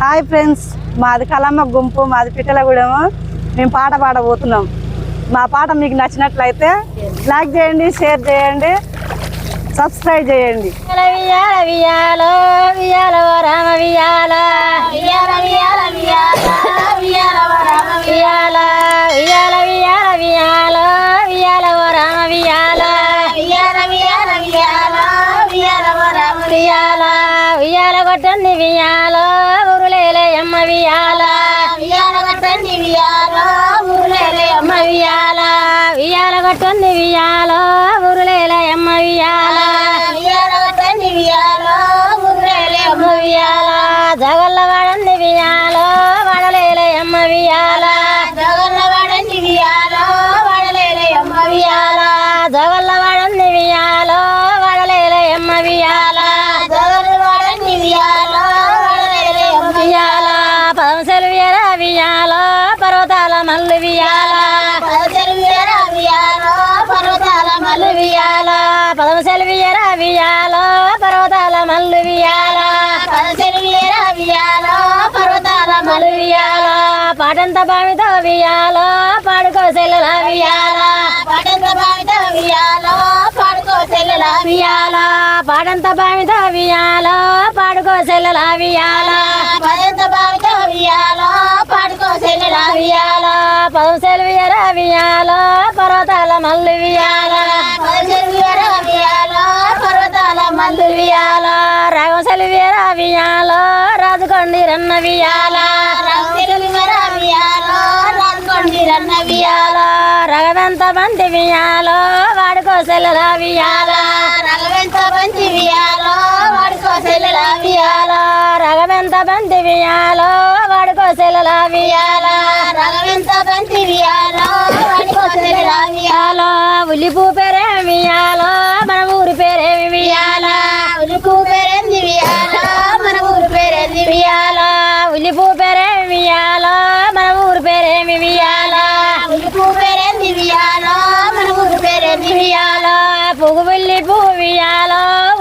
Hi friends మాది కలమ్మ గుంపు మాది పిట్టలగూడెము మేము పాట పాడబోతున్నాం మా పాట మీకు నచ్చినట్లయితే లైక్ చేయండి షేర్ చేయండి సబ్స్క్రైబ్ చేయండి ఉయ్యాల కొట్టండి వియాలో ఉరులేలే అమ్మ వియాల వియాల కొట్టండి వియాల ఉరులేలే అమ్మ వియాల వియాల కొట్టండి వియాల ఉరులేలే అమ్మ వియాల పదమసలు వియరా వియాలో పర్వతాల మల్లు వియాలా పదమసలు వియరా వియాలో పర్వతాల మల్లు వియాలా పాటంత బావితో వియాలో పాడుకో సెల్లల వియాలా పాటంత బావితో వియాలో పాడుకో సెల్లల వియాలా పాటంత బావితో వియాలో పాడుకో సెల్లల వియాలా పాటంత బావితో వియాలో పాడుకో సెల్లల వియాలా పదం సెల్వియర వియాలో పర్వతాల మల్లు వియాలా మందులు మల్లు వియాల రాగం సెల్వియర వియాల రాజుకొండి రన్న వియాల రాగం రన్న బంతి వియాలో వాడుకో సెల్లల వియాల రగవంత బంతి వియాల వాడుకో సెల్లల వియాల బంతి వియాలో వాడుకో సెల్లల వియాల బంతి వియాలో వాడుకో సెల్లల వియాల ఉల్లిపూ పేరేమి వియాల ఉల్లిపూ పేరేమి వియాల మన ఊరి పేరేమి వియాల ఉల్లిపూ పేరేంది వియాల మన ఊరి పేరేంది వియాల పువ్వు వెళ్ళి పువ్వు వియాల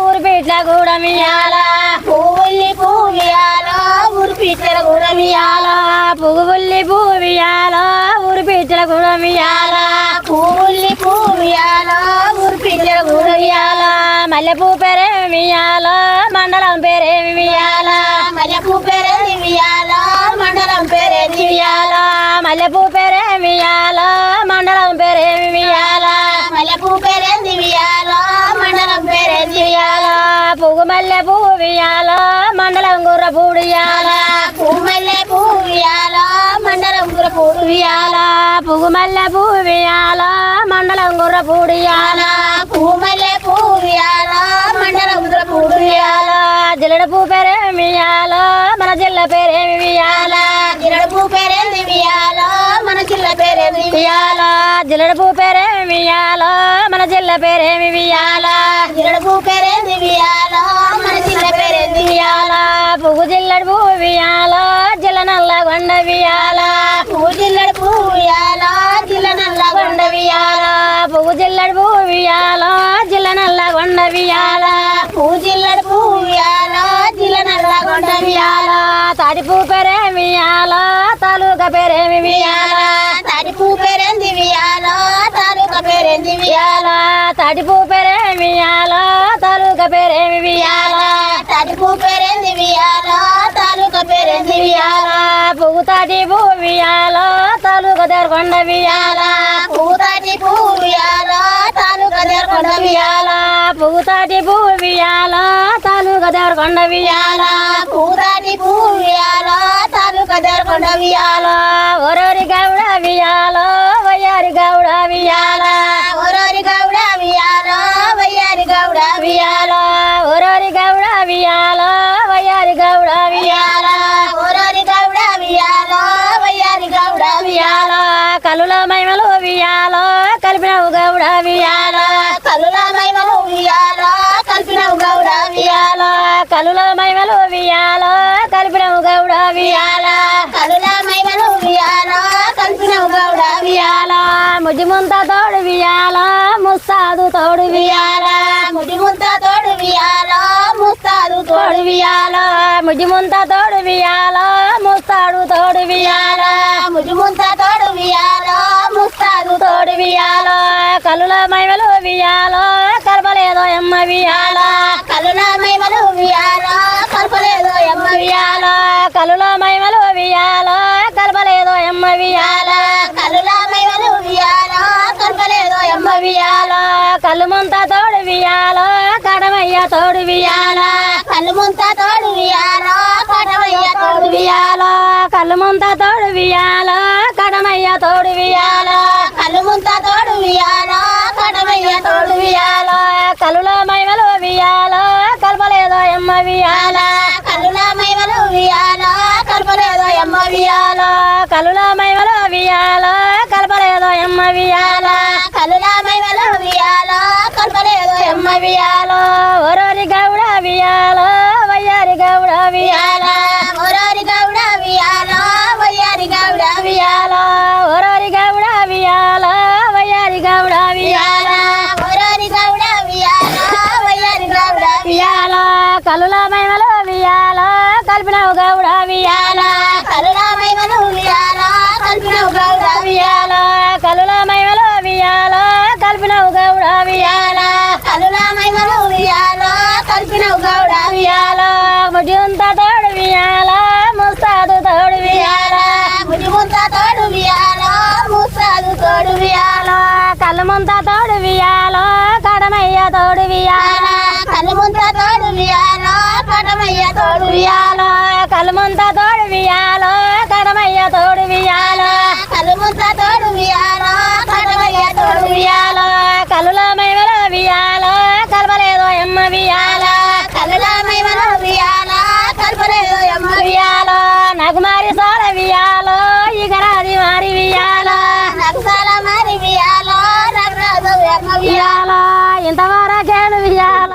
ఊరి పీట్ల కూడా వియాల పువ్వుల్లి పువ్వు వియాల ఊరి పీట్ల కూడా వియాల పువ్వు వెళ్ళి పువ్వు వియాల ఊరి పీట్ల కూడా పువ్వుల్లి పువ్వు వియాల ఊరి పీట్ల కూడా వియాల మల్లెపూ పేరేమి వియాల మల్లెపూ పేరేమి మండలం పేరేమి వియాల మల్లెపూ పేరేంది వియాల మండలం పేరేంది వియాల పువ్వు మల్లె పువ్వు వియాల మండలం గుర్ర పూడు వియాల పువ్వు మల్లె పువ్వు వియాల మండలం గుర్ర పూడు వియాల పువ్వు మల్లె పువ్వు వియాల మండలం గుర్ర పూడు వియాల పువ్వు మల్లె పువ్వు వియాల మండలం గుర్ర పూడు వియాల జిల్లడ పువ్వు పేరేమి వియాల మన జిల్ల పేరేమి వియాల జిల్లడ పువ్వు పేరేంది వియాల పేరేమి వియాల జిల్లడ పువ్వు పేరేమి వియాల మన జిల్ల పేరేమి వియాల జిల్లడ పేరేంది వియాల మన జిల్ల పేరేంది వియాల పువ్వు జిల్లడ పువ్వు వియాల జిల్ల నల్ల కొండ వియాల పువ్వు జిల్లడ వియాల జిల్ల నల్ల కొండ వియాల పువ్వు జిల్లడ పువ్వు వియాల జిల్ల నల్ల కొండ వియాల పువ్వు జిల్లడ పువ్వు వియాల జిల్ల నల్ల కొండ వియాల తాడి పువ్వు పేరేమి వియాల తాలూకా పేరేమి వియాల వియాల పువ్వు తాటి పువ్వు వియాల తాలూకా దేరకొండ వియాల. పువ్వు తాటి పువ్వు వియాల తాలూకా దేరకొండ వియాల. పువ్వు తాటి పువ్వు వియాల తాలూకా దేరకొండ వియాల. పువ్వు తాటి పువ్వు వియాల తాలూకా దేరకొండ వియాల. వియాల కనుల వియాల కల్పిన ముజిముంత తోడు వియాల ముస్తాదు తోడు వియాల ముజిముంత తోడు వియాల ముస్తాదు తోడు వియాల ముజిముంత తోడు వియాల ముస్తాడు తోడు వియాల ముజిముంత తోడు వియాల ముస్తాదు తోడు వియాల కలుల మైమలు వియాల కలపలేదో ఎమ్మ వియాల కలుల మైమలు ముంత తోడు వియాలో కడమయ్య తోడు వియాలా కళ్ళు ముంత తోడు వియాలో కటమయ్య తోడు వియాలో కళ్ళు ముంత తోడు వియాలో కడమయ్య తోడు వియాల కళ్ళు ముంత తోడు వియాలో కడమయ్య తోడు వియాలో కలులో మైమలు వియాలో కలపలేదో ఎమ్మ వియాలా కలులో మైమలు వియాలో కలపలేదో ఎమ్మ వియాల కలులో మైమలు వియాలో కలపలేదో ఎమ్మ వియాల వియాల వయ్యారి గౌడ వియాల. వియాలో తోడు వియాల కళ్ళముంత తోడు వియాల కడమయ్య తోడు వియాల కలుముంత తోడు వియాలో కటమయ్య తోడు వియాల కలుల మైమల వియాల కలవలేదో ఎమ్మ వియాల కలుల మైమలు వియాలో కల్పలేదో ఎమ్మ వియాల నగుమారి సోడ వియాల ఇగరాది మారి వియాల నక్సల మరి వియాలో రఘురాజు ఎమ్మ వియాలో